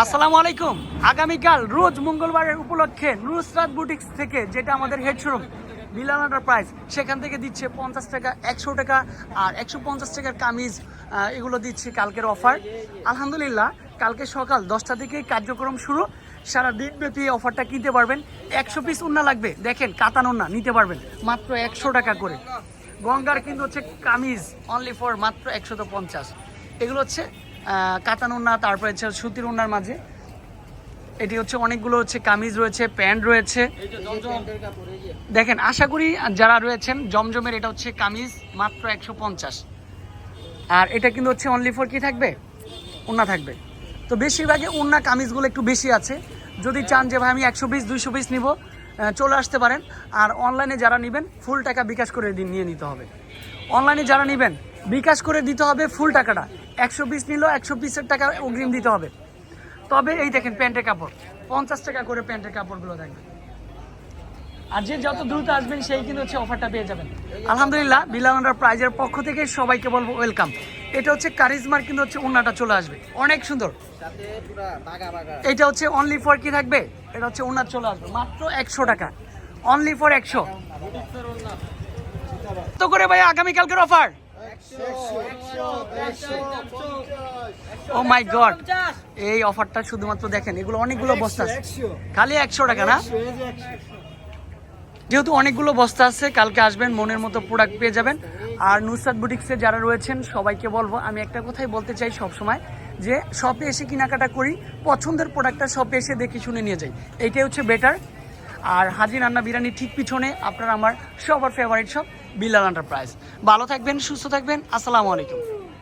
আসসালামু আলাইকুম। আগামীকাল রোজ মঙ্গলবারের উপলক্ষে নুসরাত বুটিক্স থেকে যেটা আমাদের হেড শোরুম মিলান প্রাইস সেখান থেকে দিচ্ছে পঞ্চাশ টাকা, একশো টাকা আর একশো পঞ্চাশ টাকার কামিজ এগুলো দিচ্ছে কালকের অফার আলহামদুলিল্লাহ, কালকে সকাল দশটা থেকে কার্যক্রম শুরু। সারা দিনব্যাপী অফারটা কিনতে পারবেন। একশো পিস উন্না লাগবে। দেখেন, কাতান উন্না নিতে পারবেন। মাত্র একশো টাকা করে। গঙ্গার কিন্তু হচ্ছে কামিজ অনলি ফর মাত্র একশত পঞ্চাশ। এগুলো হচ্ছে কাতান উন্না, তারপরে হচ্ছে সুতির উন্নার মাঝে। এটি হচ্ছে অনেকগুলো হচ্ছে কামিজ রয়েছে, প্যান্ট রয়েছে। দেখেন, আশা করি যারা রয়েছেন, জমজমের এটা হচ্ছে কামিজ মাত্র একশো পঞ্চাশ। আর এটা কিন্তু হচ্ছে অনলি ফর কি থাকবে? উন্না থাকবে। তো বেশিরভাগই উন্না কামিজগুলো একটু বেশি আছে। যদি চান যে, ভাই, আমি একশো পিস দুইশো পিস নিব চলে আসতে পারেন। আর অনলাইনে যারা নেবেন ফুল টাকা বিকাশ করে নিয়ে নিতে হবে। অনলাইনে যারা নেবেন, বিকাশ করে দিতে হবে ফুল টাকাটা। একশো পিস নিলেও একশো পিসের টাকা অগ্রিম দিতে হবে। তবে এই দেখেন প্যান্টের কাপড়, পঞ্চাশ টাকা করে প্যান্টের কাপড়গুলো দেখবেন আর যে যত দ্রুত আসবেন, সেই কিন্তু হচ্ছে অফারটা পেয়ে যাবেন। আলহামদুলিল্লাহ বিলানার প্রাইজের পক্ষ থেকে সবাইকে বলব ওয়েলকাম এটা হচ্ছে কারিজমার কিন্তু হচ্ছে উন্নাটা চলে আসবে। অনেক সুন্দর। এটা হচ্ছে অনলি ফর কি থাকবে? এটা হচ্ছে উন্নার চলে আসবে। মাত্র একশো টাকা। অনলি ফর একশো। তো করে ভাই, আগামীকালকের অফার ও মাই গড এই অফারটা শুধুমাত্র দেখেন এগুলো অনেকগুলো বস্তা আছে। খালি একশো টাকা না? যেহেতু অনেকগুলো বস্তা আছে কালকে আসবেন মনের মতো প্রোডাক্ট পেয়ে যাবেন। আর নুসরাত বুটিক্সে যারা রয়েছেন সবাইকে বলব আমি একটা কথাই বলতে চাই সব সময় যে শপে এসে কেনাকাটা করি পছন্দের প্রোডাক্টটা শপে এসে দেখে শুনে নিয়ে যাই। এইটাই হচ্ছে বেটার আর হাজি রান্না বিরিয়ানি ঠিক পিছনে আপনার আমার সবার ফেভারিট সব বিল্লাল এন্টারপ্রাইজ ভালো থাকবেন, সুস্থ থাকবেন, আসসালামু আলাইকুম।